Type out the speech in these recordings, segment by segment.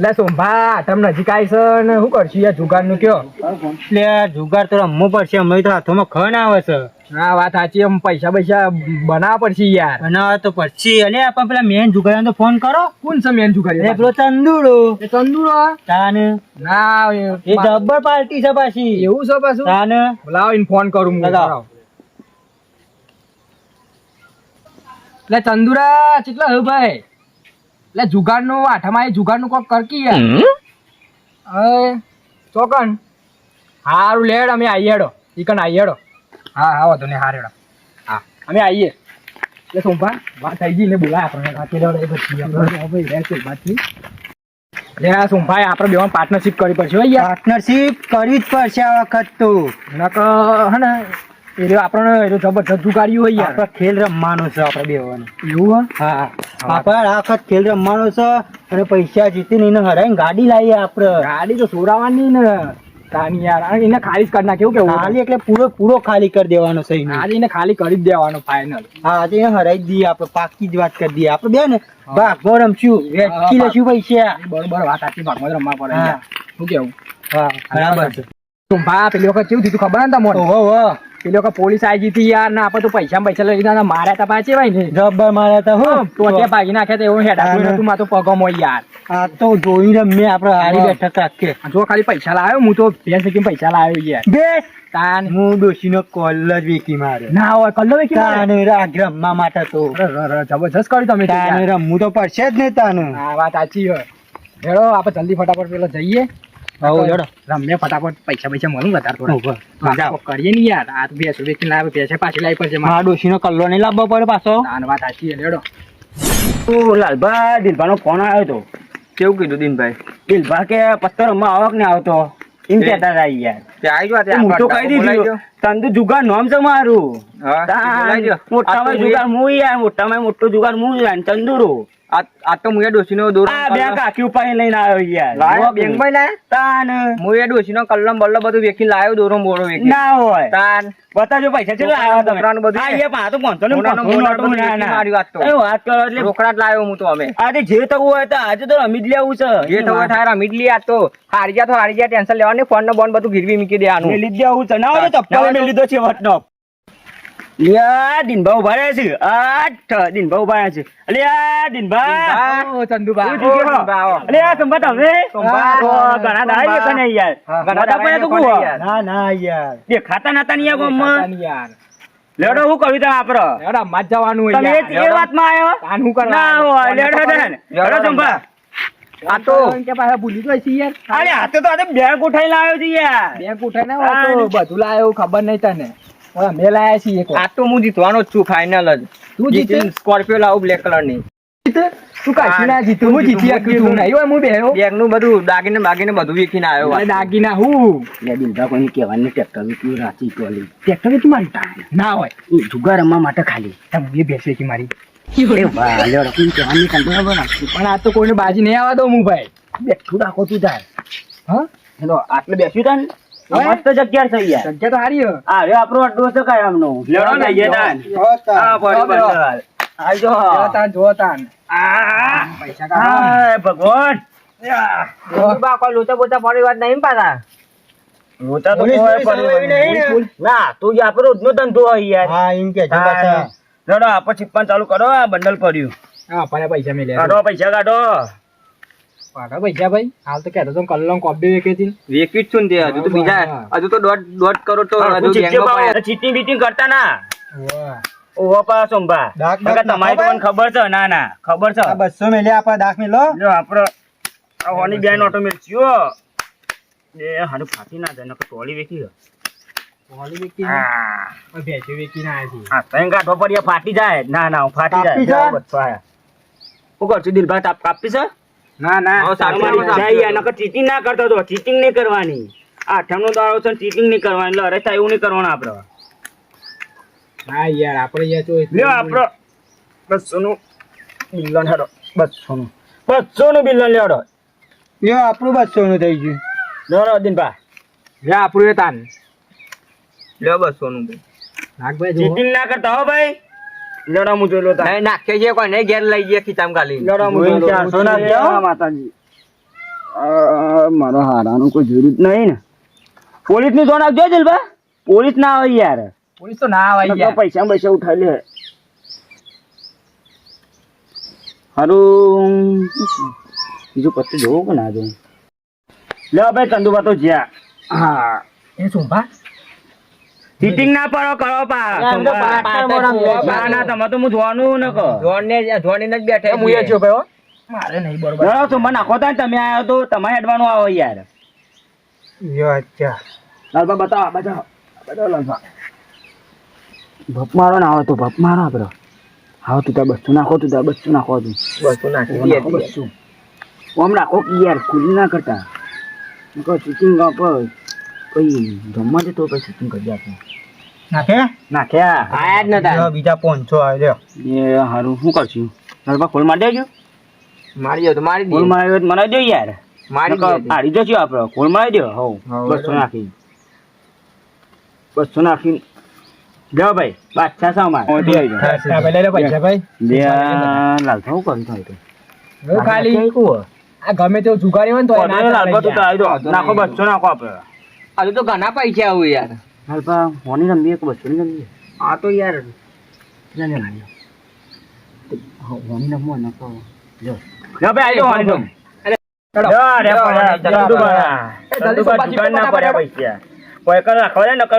એટલે સોંભા તમ નજીક આવી છે ને શું કરશું યાર જુગારનું કયો એટલે જુગાર તો રમવો પડશે અમે તો હાથોમાં ખન આવે છે. હા વાત સાચી એમ પૈસા પૈસા બનાવવા પડશે યાર. બનાવે તો પડશે. અને આપણે પેલા મેન જુગાર તો ફોન કરો. કોણ છે મેન જુગાર? એ પેલો ચંદુડો. એ ચંદુરો તાને. ના એ જબ્બર પાર્ટી છે પાછી. એવું છે પાછું? તાને. લાવ ઇન ફોન કરું હું. લગાવ. એટલે ચંદુરા કેટલા હે ભાઈ? એટલે જુગારનું આઠામાં એ જુગારનું કોક કરકી યાર. ચોકન. હારું લેડ અમે આઈએ હેડો. ઈકન આઈએ હેડો. હા હા વાંધો નહીં હાર હેડો. હા અમે આઈએ. એટલે સોમભા વાત થઈ ગઈ ને બોલાય આપણે હેડો એ હવે રહેશે બાકી. લે આ સોમભાઈ આપણે બેવાન પાર્ટનરશિપ કરવી પડશે હો યાર. પાર્ટનરશિપ કરવી જ પડશે આ વખત તો. નક હે ને એ રહ્યો આપણને એ રહ્યો જબરજસ્ત જુગાડ્યું હોય યાર. આપણે ખેલ રમવાનો છે આપણે બેવાનો એવું હા? આપણે આ ખેલ રમવાનો છે અને પૈસા જીતીને એને હરાઈને ગાડી લાવીએ આપણે. ગાડી તો સોરાવાની ને. તાની યાર. એને ખાલી કરી નાખે એવું કેવું ખાલી એટલે પૂરો પૂરો ખાલી કરી દેવાનો છે એને. આજે એને ખાલી કરી જ દેવાનો ફાઇનલ હા આજે એને હરાઈ જ દઈએ આપણે પાકી જ વાત કરી દઈએ. આપણે બે ને ભાગમાં રમશું. વેચી લેશું પૈસા. બરોબર વાત સાચી ભાગમાં રમવા પડે હા. શું કેવું? હા બરાબર છે. તું ભા પેલી વખત કેવું થયું ખબર ને તમને ઓહો ઓહો પેલી પોલીસ આવી ગઈ યાર ને આપણે તો પૈસા પૈસા લઈ લીધા માર્યા તા પાછી ભાઈ ને. જબ્બર માર્યા તા હું. તો ત્યાં ભાગી નાખ્યા તો એવું હેડા હા, તું મારે તો પગમ યાર. આ તો જોઈને રમીએ આપણે હારી બેઠક રાખીએ જો ખાલી પૈસા લાવ્યો હું તો ભેંસ શીખીને પૈસા લાવ્યો યાર. બે? તાન. હું ડોશીનો કોલ જ વેકી મારે ના હોય કલ્લો વેકી મારે. તાને તો. જબરજસ્ત કર્યું તમે તાને. રમવું તો પડશે જ ને તાને. હા વાત સાચી હોય. હેડો આપણે જલ્દી ફટાફટ પેલો જઈએ. હઉ, હેડો. રમીએ ફટાફટ પૈસા પૈસા મળું વધારે થોડા. ઊભો. તો આ કરીએ ને યાર. આ ભેંસો વેચીને લાવે ભેંસે પાછી લાવી પડશે મારે. ડોશીનો કલ્લો નહીં લાવવો પડે પાછો. વાત સાચી છે, લાલભા દિલભાનો ફોન આવ્યો તો. કેવું કીધું દિનભાઈ? દિલભા કે પત્તર રમવા આવક ને આવતો. એમ કેતા હતા યાર. આવી જાઓ, તે હું તો કહી દીધું. તને જુગાર નોમ છે મારું. મોટામાં જુગાર હું યાર મોટામાં મોટો જુગાર હું યાર ચંદુરો આ આ તો મુએ ડોસીનો દોરો આ બે કાકી ઉપાડી લઈને આવ્યો યાર. લાયો બેંકમાં લાય. તાન. મુએ ડોસીનો કલમ બલ્લમ બધું વેચીને લાયો દોરો મોરો વેચીને. ના હોય. તાન. બતાજો પૈસા છે લાયો તમે? ત્રણ બધું હા, એ પા તો પાંચસો ને મોનાનું ના, ના. મારી વાત તો. એ વાત કરો એટલે. રોકડા લાયો હું તો અમે આજે જે થવું હોય તો આજે તો રમી લેવું છે. જે થવું હોય થાય રમી લે આ આજ તો. હારી જા તો હારી જા ટેન્શન લેવાનું. ફોન નો બોન બધું ગીરવી મૂકી દેવાનું. મેલી જ દેવું છે. ના હોય તો હોય લીધો છે વટનો લ્યા દિનભા ઊભા રહ્યા છે આઠ દિનભા ઊભા રહ્યા છે અલ્યા દિનભા ઓ ચંદુભા છે? દિનભા, આવો. અલ્યા સંભા તમે સંભા. ઓ, ઘણા સંભા. કને યાર હા. ઘણા પડ્યા તો કુવા. ના ના યાર દેખાતા નતા ને યાર. ખાતાની યાર લેડો હું કર્યું તમે આપડે હેડો માં જ જવાનું હોય તમે. એ- એ વાતમાં આવ્યો તાન હું કરવા ના કોને લેડો ને. હેડો સંભા આ તો કે પાછા ભૂલી ગઈ છે યાર અરે હાથે તો આજે બેગ ઉઠાઈ લાવ્યો છે યાર બેંક ઉઠે ને બધું લાયો ખબર નહીં તને હવે અમે લાયા છીએ એક આ તો હું જીતવાનો છું ફાઇનલ જ. તું જીતે? સ્કોર્પિયો લાવું બ્લેક કલરની. તું કશું ના જીતું? હું જીતી આખી તું નહીં હોય હું બેહો બેગનું બધું દાગીને બાગીને બધું વીખીને આવ્યો દાગીના હું? લે દિલભા કોઈને કહેવાનું ટ્રેક્ટર વિક્યું રાચી ટોલી. ટ્રેક્ટર વેચી મારી? તાણ. ના હોય. એ જુગાર રમવા માટે ખાલી. તમે એ બેસે કે મારી. પણ આ તો કોઈને બાજી નહીં આવવા દઉં હું ભાઈ. બેઠું રાખો તું તાર. હા? હેલો આટલે બેસ્યું તા ને હવે? મસ્ત જગ્યા છે યાર જગ્યા તો હારી હા. હવે આપણો અડ્ડો છે કાંઈ આમનો. લેડો ને જઈએ તાન હા પડી બેહો, બેહો. બંદર આવજો જો. તાન આ. પૈસા કાઢો. ભગવાન. બા કોઈ લોચા બોચા પડી વાત નહીં પાછા? રોતા તો કોઈ પોલીસ નહીં. ના તું જે આપણો રોજનો ધંધો હોય યાર. હા એમ કે છે. પાછા. લેડો આપણે ચાલુ કરો આ બંડલ પડ્યું. હા પૈસા કાઢો પૈસા કાઢો. પાકા પૈસા ભાઈ હાલ તો કહેતો તો કલ્લો કોબી વેચી હતી વેચી છું ને હજુ તો બીજા હજુ તો દોઢ દોઢ કરોડ તો હજુ. ચીટિંગ બીટિંગ કરતા ના. ઓહો પા સોમભા તમારી તો મને ખબર છે. ના ના ખબર છે. આ બસો મેલ્યા આપા દાખ મેલો જો આપણો આ હોની બેન એ હારું ફાટી ના જાય નકર ટોળી હા. ને આવ્યા હા તઈ ફાટી જાય. ના ના ફાટી જાય. બસ કરશું દિલભાઈ તાપ કાપી છે? ના ના. વાત. નકર ચીટિંગ ના કરતો તો ચીટિંગ નહીં કરવાની. આઠમનો દાડો છે ચીટિંગ નહીં કરવાની. એટલે અરે એવું નહીં કરવાનું આપણે. હા યાર આપણે યાર તો લ્યો આપણો. બસોનું બિલ્લન હેડો. બસોનું. બસોનું બિલન લેડો લ્યો આપણું બસો નું થઈ ગયું. લેડો દિનભા લે આપણું એ તાન. લ્યો બસો નું નાગભાઈ ચીટિંગ ના કરતા હો ભાઈ. લેડો હું તા. નહીં નાખે છે કોઈ નહીં ઘેર લઈ ગયા ખીચામ ખાલી લડામુ હું જોઈને જોઈ લો. ચારસો ના. માતાજી. મારો હારાનું કોઈ જરૂર નહીં ને. પોલીસની જોન આવજો જલબા પોલીસ ના આવે યાર. પોલીસ તો ના આવે યાર. પૈસા પૈસા ઉઠાવી લે. હારું બીજું પત્તું જોવું કે ના જોવું? લે ભાઈ ચંદુબા તો જ્યાં. હા એ સુંભા ચીટિંગ ના પડો કરો પા તો છે. ના તમે તો હું જોવાનું ન કહો. જોડને જ- જોડીને જ બેઠે હું એ જો ભાઈ મારે નહીં બરોબર. ના મને નાખો તા તમે આયો તો તમારે હેડવાનું આવો યાર. યો અચ્છા. લાલબા બતાવો બતાવો. બતાવો લાલબા ભપ મારો ના આવે તો ભપ મારો આપડે. હા તું ત્યાં બસ્તું નાખો તું ત્યાં બસ્તું નાખો તું. વસ્તુ નાખી ઓમ બસ્તું ઓમ નાખો યાર ખુલ્લી ના કરતા. ચીટિંગ આપો પછી જમવા જતો પછી ચીટિંગ કરી આપો. નાખે? નાખ્યા? આયા જ નતા. બીજા પાંચસો આવ્યો એ હારું શું કરશું લાલબા ખોલ મારી દેજો. મારી દો તો મારી ખોલ દે. મારી મને દો યાર. મારી દે હારી જશું આપડે. ખોલ મારી દો. હવ હવ, બસો નાખી. બસો નાખી. જાઓ ભાઈ બાદશાહ માર મારે આવી ભાઈ લઈ લે પૈસા ભાઈ. બે લાલ થાઉ કોણ થાય તો? હું ખાલી. આ ગમે તેવું જુગારી હોય ને તો ના ચાલે લાલબા તો આવી દો નાખો બસો નાખો આપડે? આજે તો ઘણા પૈસા આવું યાર. લાલબા હોની રમીએ કે બસો ની રમીએ આ તો યાર જાને લાગ્યો હોની રમવો નાખો જો લે. ભાઈ આવી હોની રમ ના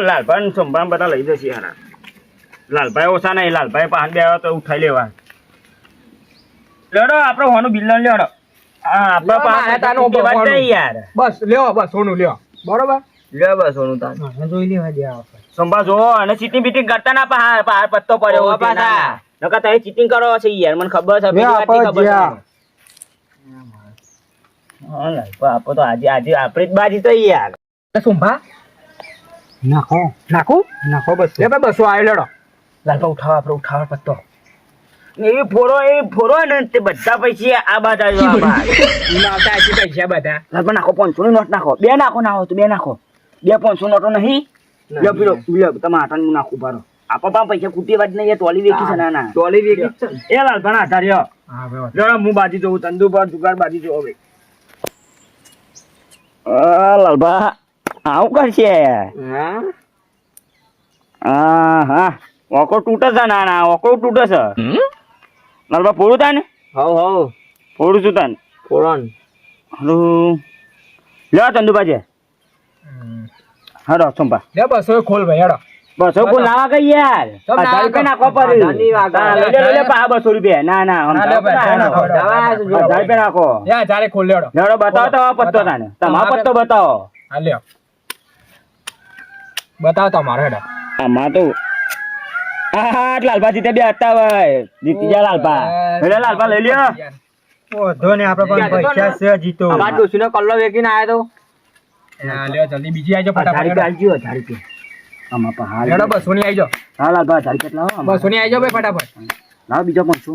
લાલભાઈ ને બધા લઈ જશે લાલભાઈ ઓછા નહીં લાલભાઈ પાંચ બે તો ઉઠાઈ લેવા. લેડો આપણે હોનું બિલ લેડો. નહીં યાર. બસ લ્યો બસ સોનું લ્યો. બરોબર? લે બસ સોનું તાન. મને જોઈ લેવા દે આપણે સંભા જો અને ચીટિંગ બીટિંગ કરતા ના પા પા પત્તો પડ્યો હોય પાછા. તમે ચીટિંગ કરો છે યાર મને ખબર છે પેલી વાતની ખબર છે હા લાલભાઈ, તો આજે આજે આપણે જ બાજી તો યાર. સુંભા. નાખો. નાખું? નાખો બસ. લે ભાઈ બસો આવ્યો લેડો. લાલભા ઉઠાવ આપણે ઉઠાવ પત્તો. એ ફોરો એ ફોરો ને તે બધા પૈસા આ આવતા પૈસા બધા. લાલભા નાખો પાંચસો ની નોટ નાખો. બે નાખો નાખો તો બે નાખો. બે પાંચસો નોટો નહીં? લ્યો પેલો લ્યો તમે આટાનું હું નાખું આપો પા પૈસા કુટી વાત નહીં ટોલી વેચી છે ના ના ટોલી વેગી છે એ લાલભા ના આધાર રહ્યો જરા હું બાજી જોઉં ચંદુ પર જુગાર બાજી જોઉં ભાઈ લાલભા આવું કરશે? હા? હા હા. ઓકો તૂટે છે ના ના ઓકો તૂટે છે. લાલભા પૂરું થાય ને હવ હવ. પૂરું છું તને. ફોરન હારું લ્યો હારો સંભા લે બસો ખોલ ભાઈ હેડો. બસો કોઈ લાવા કઈ યાર? હજાર ના રૂપિયા નાખો પર લે, લે પા બસો રૂપિયા. ના ના ના, લે ભાઈ, હજાર હજાર રૂપિયા નાખો ચારે ખોલ. લેડો લેવડો બતાવો તમારો પત્તો તાને. તમારો પત્તો બતાવો. હા લ્યો. બતાવો તમારો હેડો. આમાં તો હા લાલભા જીતે બે હતા ભાઈ જીતી ગયા લાલભા. એટલે લાલભા લઈ લ્યો. ઓધો ને આપણે પાસે પૈસા છે જીતો. અમાર ડોશીનો કલ્લો વેકીને આયો તો? હા લ્યો જલ્દી બીજી આવજો ફટાફટ રૂપિયા હજાર રૂપિયા આમાં પા હાલ. હેડો બસો ની આવજો. હા લાલભા હજાર રૂપિયા બસો ની આવજો ભાઈ ફટાફટ. લાવો બીજો પાંચસો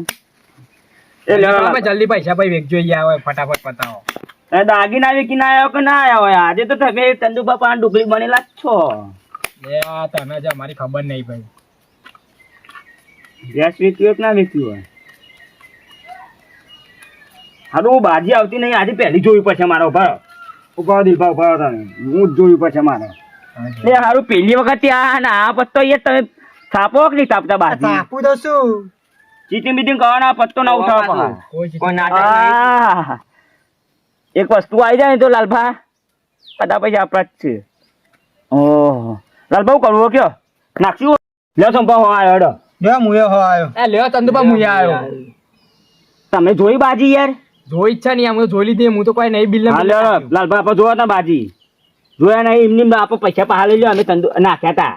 એ એ જલ્દી પૈસા ભાઈ વેચજો ઈ આવે ફટાફટ પતાવો. એ દાગીના વેચીને આવ્યો કે ના આવ્યો? હોય આજે તો તમે ચંદુબા પાન ડુગળી બનેલા જ છો. એ તમે જ મારી ખબર નહીં ભાઈ. ગેસ વેચ્યું કે ના વેચ્યું હોય? હારું હું બાજી આવતી નહીં આજે પહેલી જોવી પડશે મારો ભાવ ઊભા દીભા ઊભા તમે હું જ જોવી પડશે મારે. એ હારું પેલી વખત આ ને આ પત્તો એ તમે થાપો કે નહીં થાપતા બાદ આપું તો શું? ચીટિંગ બીટિંગ કરવાના પત્તો ના ઉઠાવો કોઈ નાટક એક વસ્તુ આવી જાય ને તો લાલભા બધા પૈસા આપણા જ છે. ઓહો. લાલભા હું કરવું કયો? નાખ્યું લ્યો સંભા હો આવ્યો લ્યો મુએ હો આવ્યો એ લ્યો ચંદુબા મુયા આવ્યો તમે જોઈ બાજી યાર. જોઈ ઈચ્છા નહીં આમ જોઈ લીધી હું તો કોઈ નહીં બિલ હા લ્યો આપણે જોવા તા બાજી. જોયા નહીં એમની આપણે પૈસા પહા લઈ લ્યો અમે તંદુ નાખ્યા હતા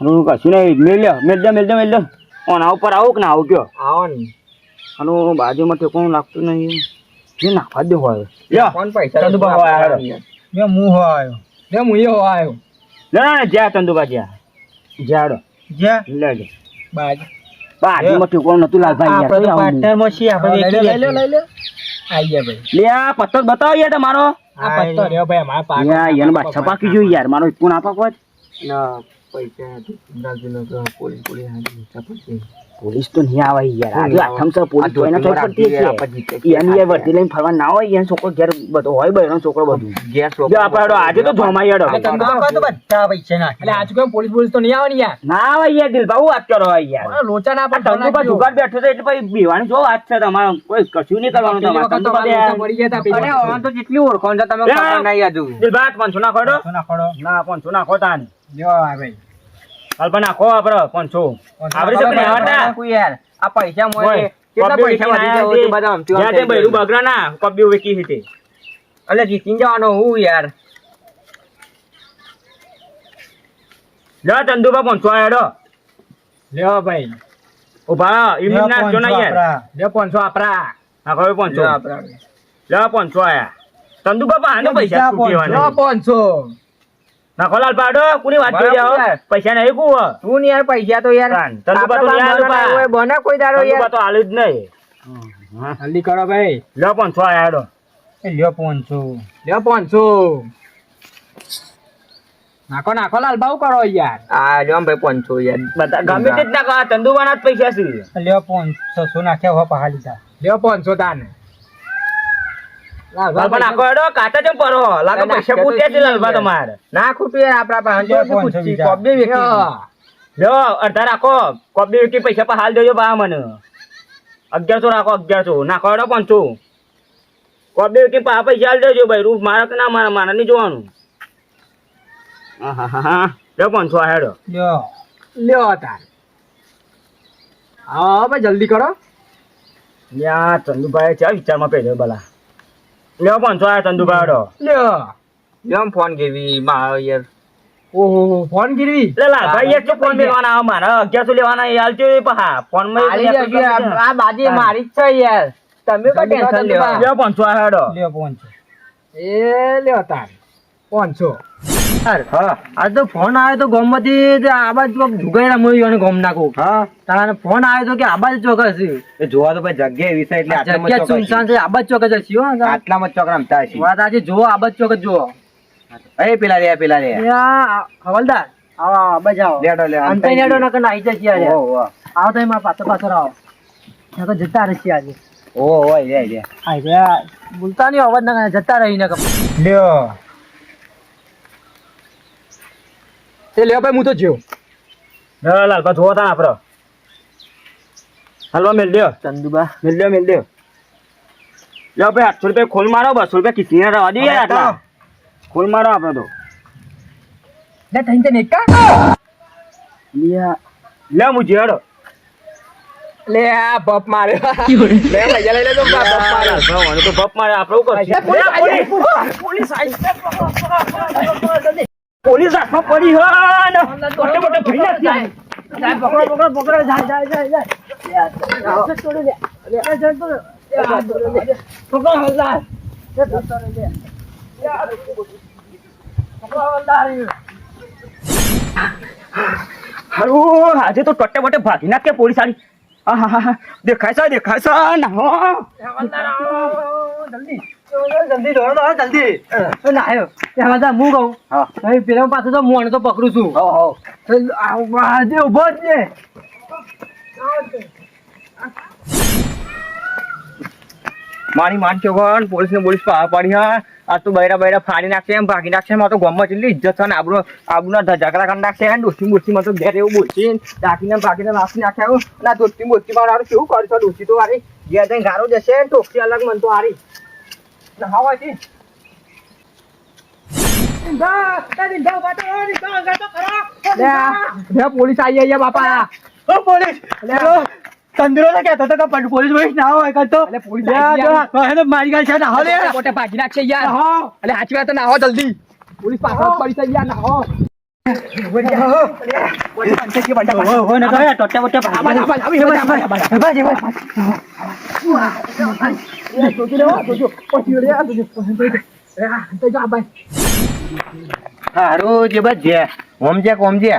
હું કશું નહીં મેળ લ્યો મેળ દો મેળ દો મેળ દો ઓના ઉપર આવું કે ના આવું કયો? આવો ને. હારું બાજુમાં ઠેકોણું લાગતું નહીં. જે નાખવા દે હોય. લ્યો. કોણ પૈસા તંદુ હો આવ્યો. લ્યો. મુ હો આવ્યો લે મુએ હો આવ્યો લ્યો ને જ્યાં તંદુ જ્યાં. જ્યાં જ્યાં? લેજો બાજ. બાજુમાં ઠેકોણું નતું લાલભાઈ યાર આપણે તો. પાર્ટનરમાં છીએ આપણે લઈ લે લઈ લે લઈ લે. આઈ ગયા ભાઈ. લે આ પત્તો બતાવો યાર તમારો. આ પત્તો રહ્યો ભાઈ અમારા પાક યાર યાર બાદશાહ પાકી જોઈ યાર મારો ઇકો ના. પાકવા જ. પોલીસ તો નહીં આવે યાર. આજે આઠમ છે પોલીસ તો એના પડતી છે એની યાર વર્દી લઈને ફરવા ના હોય એનો છોકરો ઘેર બધો હોય બહેનો છોકરો બધું. જો આપણે હેડો, આજે તો જોમાઈ આમાં તો બધા પૈસા ના એટલે આજે કેમ પોલીસ પોલીસ તો નહીં આવવાની યાર. ના આવે યાર દિલભા હું વાત કરો યાર. લોચા ના પણ ધંધો પર જુગાડ બેઠો છે એટલે ભાઈ બેવાની જો વાત છે તમારે? કોઈ કશું નહીં કરવાનું તમારે. અરે તો જેટલી ઓળખો છે તમે. ખબર નહીં આજુ. દિલભા હાથ પાંચસો નાખો હેડો. ના ખોડો ના પાંચસો નાખો તાન. લ્યો આ ભાઈ. કલ્પના નાખો આપણે પાંચસો આવડી તો પણ કોઈ યાર આ પૈસા. કેટલા પૈસા વધી બધા તે બૈરું. ના કબ્બી જીતીને જવાનો હું યાર. લે પાંચસો લ્યો ભાઈ. ઊભા ના યાર. લ્યો પાંચસો આપરા નાખો હવે પાંચસો જો લે પાંચસો આયા. આનો પૈસા બીજા છૂટી પાંચસો નાખો લાલ પાડો કોની વાત કરી આવો? પૈસા નહીં કુવો તું ને યાર પૈસા તો યાર તને તંદુ બા તો યાર. હોય, બને કોઈ દારો યાર. તો હાલ જ નહીં. હા. જલ્દી કરો ભાઈ. લે પાંચસો આયા હેડો લ્યો પાંચસો લ્યો પાંચસો નાખો નાખો લાલ ભાવ કરો યાર. આ લ્યો ભાઈ પાંચસો યાર. બધા ગમે તે જ નાખો ચંદુભાના જ પૈસા છે. લ્યો પાંચસો સો નાખ્યા હો પહાડી લ્યો પાંચસો તાન. ભાવ લાલભા નાખો હેડો કાચા પરો? લાગે પૈસા નાખ્યા છે લાલભા. તમારે. ના ખોટું યાર પાસે જો. કોબી અડધા રાખો. કોબી વેચી પૈસા પર હાલ દેજો બા મને. અગિયારસો રાખો અગિયારસો. નાખો એડો પાંચસો. કોબી પા પૈસા હાલ દેજો ભાઈ. રૂપ મારા કે ના મારા? મારા નહીં જોવાનું. આહાહાહા. લ્યો પાંચસો હેડો. લ્યો. લ્યો તાન હા ભાઈ જલ્દી કરો. લ્યા ચંદુભાઈ ચા વિચારમાં પહેર્યો બલા લ્યો આયા ચંદુભાઈ હેડો લ્યો. લ્યો ફોન કેવી મારો યાર. ઓહો ફોન ગીરવી? એટલે લાલભાઈ એ શું ફોન લેવાના આવે મારા અગિયારસો લેવાના? એ હાલ પહા ફોન આલી આ બાજી મારી જ છે યાર. તમે કોઈ ટેન્શન લ્યો પાંચસો હેડો. લ્યો પાંચસો એ લ્યો તાન પાંચસો હા. આ તો ફોન આવ્યો તો ગોમમાંથી આબાજ બાજુ જુગાઈ મળી અને ગોમ નાખો હા. તારા ફોન આવ્યો તો કે આબાજ બાજુ ચોકસ એ જોવા તો ભાઈ જગ્યા એવી છે એટલે જગ્યા સુનસાન છે. આબાજ બાજુ ચોકસ છે હો આટલામાં ચોક રમતા હશે વાત આજે જુઓ આબાજ બાજુ ચોકસ જુઓ. એ પેલા રે પેલા રે. હવલદાર. આવો આબાજ આવો. લેડો લે અંતે નેડો નકર નાઈ જશે યાર. ઓ ઓ આવો તો એમાં પાછો પાછો આવો તો જતા રહેશે આજે. ઓ ઓ લે લે. આ બોલતા નહીં અવાજ ના જતા રહી નકર લ્યો. એ લેવા ભાઈ હું તો જેવો. લાલભા જોવો તા આપડે હાલવા મેલ લ્યો ચંદુબા. મેલ લ્યો મેલ લ્યો લે ભાઈ આઠસો રૂપિયા ખોલ મારો બસો રૂપિયા કિસી ને રવા દઈએ આટલા. ખોલ મારો આપડે તો. લે થઈને તને લ્યા. લ્યો હું જેડો. લે આ બપ મારે. લે પૈસા લે તો બપ મારે. મને તો બપ મારે આપણે શું પોલીસ પોલીસ. પોલીસ હાથમાં પડી હા મોટે મોટે ભાઈ ના ત્યાં. પકડો પકડો પકડો જાય જાય જાય જાય છોડી દે લે જલ્દી પકડો હલદાર હારું આજે તો ટોટે બોટે ભાગી નાખે પોલીસ આલી આહાહા. દેખાય છે દેખાય છે ના હો. જલ્દી જલ્દી દોડો દોડો જલ્દી. ના આવ્યો એ હમણાં હું કહું. હા. પેલા પાસે તો હું તો પકડું છું. હો હો. આજે ઊભો જ છે મારી માન ચોગન પોલીસ ને પોલીસ પાડી હા. આ તો બૈરા બૈરા ફાડી નાખશે એમ ભાગી નાખશે એમ તો ગામમાં કેટલી ઇજ્જત છે ને આબરૂ આબરૂના ઝઘડા કરી નાખશે એમ ડોસી બોસી તો ઘેર એવું બોલશે ડાકીને ભાગીને નાખી નાખે આવું ના દોસ્તી બોસ્તી માં કેવું કરશો ડોસી તો મારી ઘેર જઈને ગારો જશે ટોકસી અલગ મન તો હારી. નહાવા પોલીસ આવી ગયા બાપા પોલીસ તંદુરો કહેતો હતો કે પોલીસ પોલીસ ના હોય કાં તો એટલે પોલીસ મારી ગયા છે ના હોય ભાગી નાખશે યાર હા એટલે સાચી વાત ના હો જલ્દી પોલીસ પાછળ પડી યાર ના હો હારું જે બસ જે ઓમ જે કોમ જે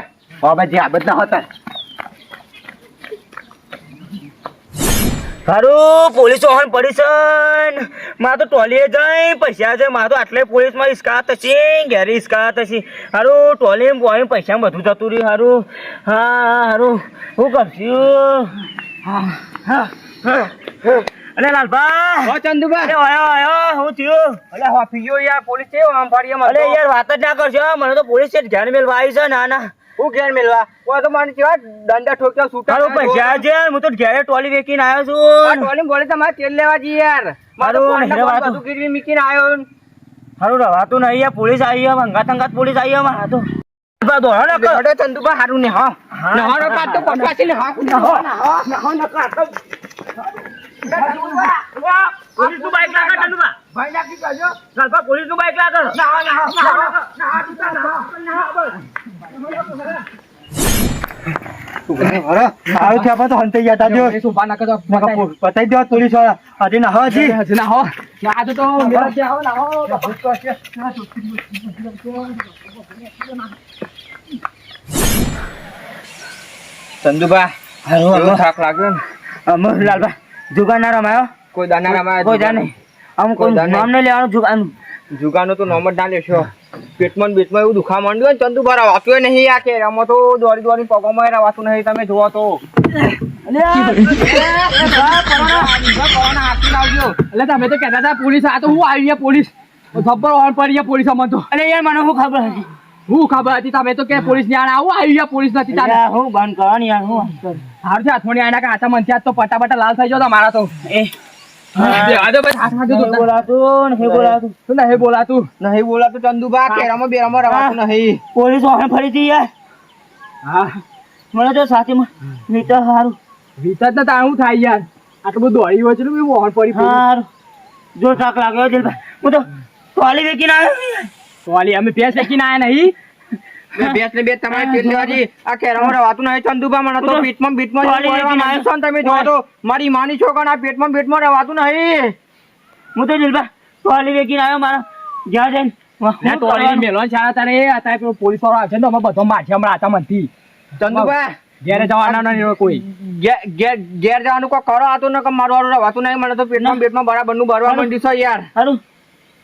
આ બધા હતા. હારું પોલીસ વાહન પડી છે માં તો ટોલીએ જઈ પૈસા છે. માં તો આટલે પોલીસમાં ઇસ્કા થશે ઘેરે ઇસ્કા થશે. હારું ટોલી બોય પૈસા બધું જતું રહ્યું. હારું હા હારું. હું કરશું. અલે લાલભા હો ચંદુભા અરે આયો આયો હું થયું? અલે હોફી ગયો યાર પોલીસ છે આમ ફાડીએ મને યાર વાત જ ના કરશો. મને તો પોલીસ છે ઘેર મેલવા આવી છે ના ના. હું ઘેર મેલવા કોઈ તો મને કેવા દંડા ઠોક્યા છૂટા હારું પૈસા છે હું તો ઘેરે ટોલી વેચીને આવ્યો આ ટોલી બોલે તમારે તેલ લેવા જઈએ યાર મારો. બધું ગીરવી મૂકીને આવ્યો હારું રવાતું નહીં યાર પોલીસ આવી છે અંગાત અંગાત પોલીસ આવી છે મારા તો બા દોડો ને કર. અડે ચંદુભા હારું ને હા તો પકવાસી ને હા નહો નહો નહો કાઢ તો પોલીસનું બાઈક લાગે ચંદુભા. ભાઈ નાખી કાઢજો પોલીસનું બાઈક લાગે. ના ના ના સારું આપણે તો હંતાઈ ગયા તા જો. નાખો તો નકા પતાઈ દો પોલીસવાળા. આજે ના હા જી હજી ના હો. આ તો તો મેરા છે આવો ના હો. ચંદુભા હારું, થાક લાગ્યો ને? અમ, લાલભા, જુગાર ના રમાયો કોઈ દાના રમાયા કોઈ જા આમ કોઈ કોઈ જા નહીં. નામ નહીં લેવાનું જુગાર જુગાનો તો નોમ જ ના લેશો. પેટમાં ને બેટમાં એવું દુખા માંડ્યું ને ચંદુભા રવાતું નહીં આ કે આમાં તો દોરી દોડી પગોમાં વાતું નહીં. તમે જોવો તો. એટલે તમે તો કહેતા હતા પોલીસ આ તો હું આવી ગયા પોલીસ. ખબર ઓન પડી ગયા પોલીસ અમને તો. અરે યાર મને હું ખબર હતી? હું ખબર હતી? તમે તો કે પોલીસ ને આવું આવી ગયા પોલીસ નથી તારે હું બંધ કરવાની યાર હું હારું છે હાથમોડી આના કાંટા મનથી આજ તો પટા પટા લાલ થઈ જાવ મારા તો. એ આ તો બસ હાથ હાથ નહીં બોલાતું નહીં બોલાતું. તું નહીં બોલાતું. નહીં બોલાતું ચંદુભા કેરામાં બેરામાં રવાતું નહીં. પોલીસ ફરી હતી યાર. હા. મને તો સાથીમાં. મીટર સારું વિતત ને તારે થાય યાર. આટલું બધું દોડી હોય છે ને વોહન. સારું જો થાક લાગ્યો દિલભાઈ. હું તો ટોલી વેચીને આવ્યો તો અમે ભેંસ શેકીને આયા નહીં. બેસ ને બે તમારે લેવા આ કેરામાં રવાતું નહીં ચંદુભા મને તો પીઠમાં પીઠમાં છે ને. તમે જો તો? મારી માની છોકરા પેટમાં પેટમાં રહેવાતું નહીં. હું તો દિલભાઈ ટોલી વેચીને આવ્યો મારા જ્યાં જઈને. પોલીસ વાળો આવશે ને અમે બધો હમણાં મનથી ઘેરે જવાના નહીં કોઈ. ઘેર જવાનું કોઈ કરો આતું ને કે મારું વાળું રવાતું નહીં. મને તો પેટમાં પેટમાં બરાબરનું ભરવા માંડ્યું છે યાર.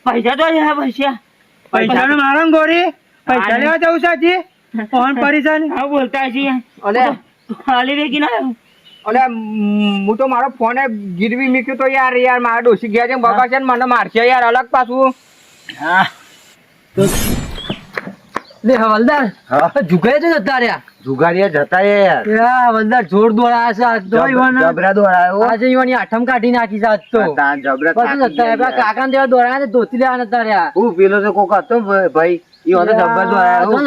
પૈસા તો પૈસા. પૈસા મારો ગોરી. પૈસા લેવા જવું છે હજી? ફોન પડી છે ને હા બોલતા છીએ અલે ટોલી વેચીને ના અલે હું તો મારો ફોન ગીરવી મૂક્યું તો યાર યાર મારા ડોસી ગયા છે બાબા છે મને મારશે યાર અલગ પાછું. હા. લે હવલદાર જુગાઈ તો જતા રહ્યા. જુગારીયા જતા યાર. યા હવલદાર જોર દોડાયા છે આજ તો ઈવાના. જબરા દોડાયો આજે ઈવાની આઠમ કાઢી નાખી છે આજ તો. તાન જબરા પછી જતા કાકા દેવા કાકાને દોડાયા ને ધોતી લેવા નતા રહ્યા હું પેલો તો કોક હતો ભાઈ. ઈ હતો જબર તો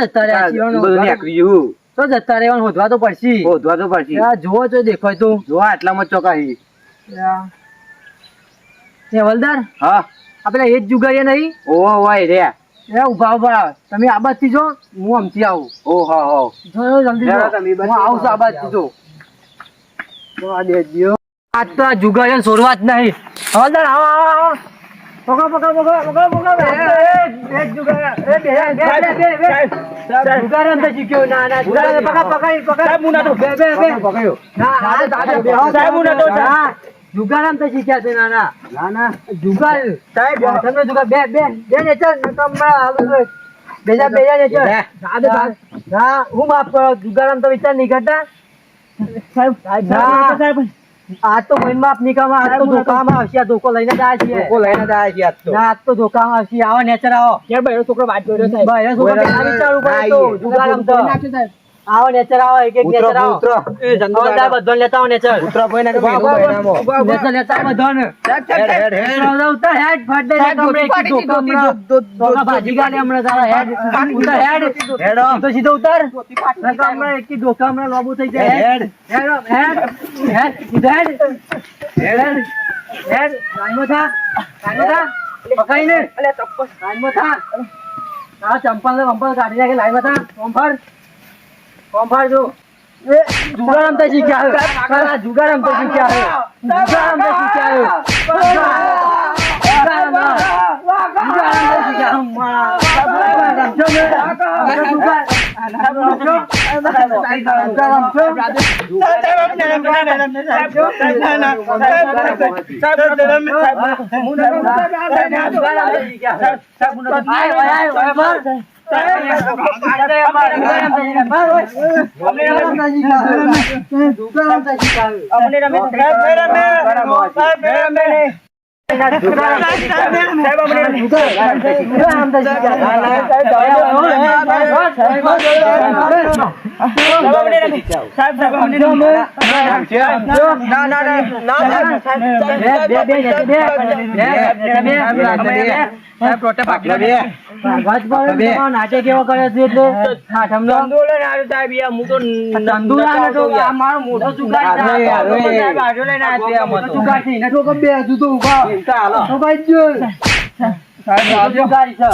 જતા રહ્યા, ઈ શિવાનો બધું નીકળી ગયું તો જતા રહેવાનું હોધવા તો પડશે. શોધવા તો પડશે. યા જોવો તો દેખાય તો. જો આટલામાં ચોકાઈ એ હવલદાર હા. આ એ જ જુગારીએ નહીં? ઓહો હોય રે. એ ઊભા ઊભા. તમે આબાદથી જો હું આમથી આવું. હો જો જો જલ્દી જો. તમે હું આવું છું આ બાજથી જો. જો આ દે દ્યો. આજ તો આ જુગારીઓની શરૂઆત નહીં. હવલદાર આવો આવો આવો. પકડો પકડો પકડો પકડો પકડો એ, એ, એ જુગાર. બે બે બે બે બે. અંદર શીખ્યો. ના ના જુગાર પકડ પકડ પકડ. સાહેબ, હું નતો. બે બે. બે પકડ્યો ના ના દાદા બે સાહેબ, હું નતો. ના, આમ તો શીખ્યા છે નાના નાના ના જુગાર. સાહેબ તમે જુગાર. બે બે બે ને ચાલ ન તો હમણાં બેજા બેજા ને ચાલ દાદા દાદા હું. માફ કરો. જુગાર આમ તો વિચાર નહીં કરતા. સાહેબ સાહેબ આજ તો મહિન કામ આજ તો ધોકામાં આવશે આ ધોકો લઈને જ આવ્યા છીએ લોકો લઈને જ આવ્યા છે આજ તો. ના આજ તો ધોકામાં આવશે. આવો નેચર આવો. યાર ભાઈ છોકરો વાત કર્યો સાહેબ. ભાઈ છોકરો. પેલા પડે તો. જુગાર આમ તો. આવો નેચર આવો એક એક નેચર આવો ઉતરો એ હવલદાર બધો લેતા આવો નેચર ઉતરો કોઈ ના ભાઈનામાં. ઊભા, ઊભા. નેચર લેતા આવો બધાને હેડ, હેડ, હેડ. ઉતર, ઉતર, હેડ, ફટ દે, સાહેબ, એક તો ધોકા ભાજી ગાલે હમણાં તારા, હેડ. ઉતર, હેડ. હેડ તો સીધો ઉતર. નકર એક કી ધોકા હમણાં લોબુ થઈ જાય. હેડ. હેડ, હેડ, હેડ, સીધો હેડ. હેડ, હેડ. લાઈનમાં થા, થા. પકડીને. લાઈનમાં થા. આ ચંપલ ને બંપલ કાઢી નાખે, લાઈનમાં થા. કોંફાડ. કોંફાડ જો. એ, જુગાર રમતા શીખ્યા. ખરા, જુગાર રમતા શીખ્યા. જુગાર રમતા શીખ્યા. જુગાર રમતા શીખ્યા. હમણાં. જુગાર રમશો ને? જુગાર. રમશો? નાટક કેવો કરે છે એટલે તો તો મારો મોટો. સાહેબ, આજો છે આમાં હાલો ઊભા. ઠોકાઈ જ. સાહેબ, આ છે.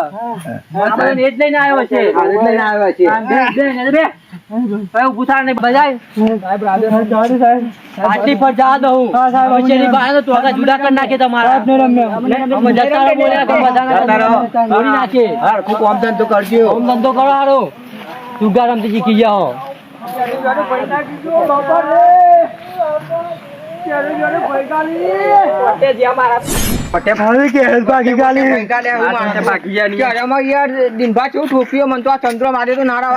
આપણે એ જ લઈને આવ્યો છે. હા, બે, બે, ને બે. હવે ઊભું થા શીખી જાઓ. તો ચંદ્ર મારે તો નારા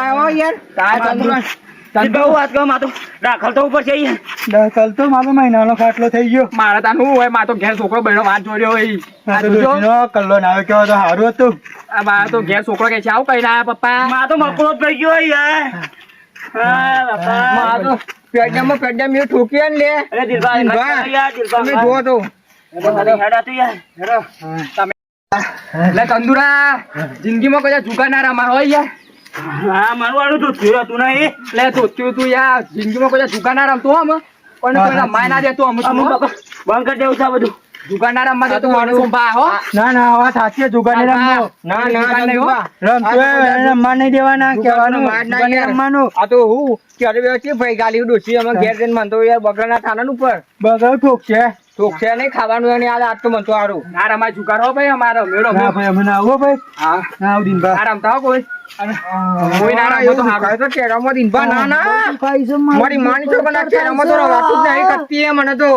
દાખલ થવું પડશે યાર કલ તો મારો મહિનાનો ખાટલો થઈ ગયો મારા તાનું હોય મારો ઘેર છોકરો બહેનો વાત જોડ્યો હોય કલ્લો ના તો સારું હતું મારા તો ઘેર છોકરો કે છે આવું કઈ ના પપ્પા માં તો મકડો થઈ ગયો યાર હા બાપા માં તો પેડમાં પેડમાં મેં ઠોક્યા ને લે. તમે જુઓ તો. એટલે તંદુરા જિંદગીમાં કદાચ ઝુકા ના રમા હોય યાર. હા મારું વાળું તો થયું હતું નહીં એટલે ધોત્યું તું યાર. જિંદગીમાં કદાચ ઝુકા ના રમતો હમ પણ માય ના દેતો અમુક બંધ કરી દેવું છે બધું. જુગાર રમવા દેતો માણસો બા હો. ના ના વાત સાચી છે, રમવો. ના ના જુગાર નહીં હો. ચંદ્રભા. રમતો રમવા નહીં દેવાના કહેવાનું. માર. રમવાનું. આ તો હું ભાઈ ગાલી ડોસી અમે ઘેર જઈને મને તો યાર બગડાના થાના ઉપર. બગર ઠોક છે. ઠોકશે નહીં ખાવાનું અને આ આજ તો મને તો સારું ના રમાય જુગાર હો ભાઈ અમારો મેળો ના ભાઈ અમે ના આવો ભાઈ. હા. ના આવું દિનભા ના રમતા હો કોઈ? કોઈ ના રમતો તો હારું. તો ચહેરામાં દિનભા ના ના. ખાઈ છે મારું. મારી માની છોકરા ના ચહેરામાં તો રવાતું જ નહીં કરતી મને તો.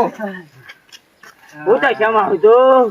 હું. તો શા માં આવું છું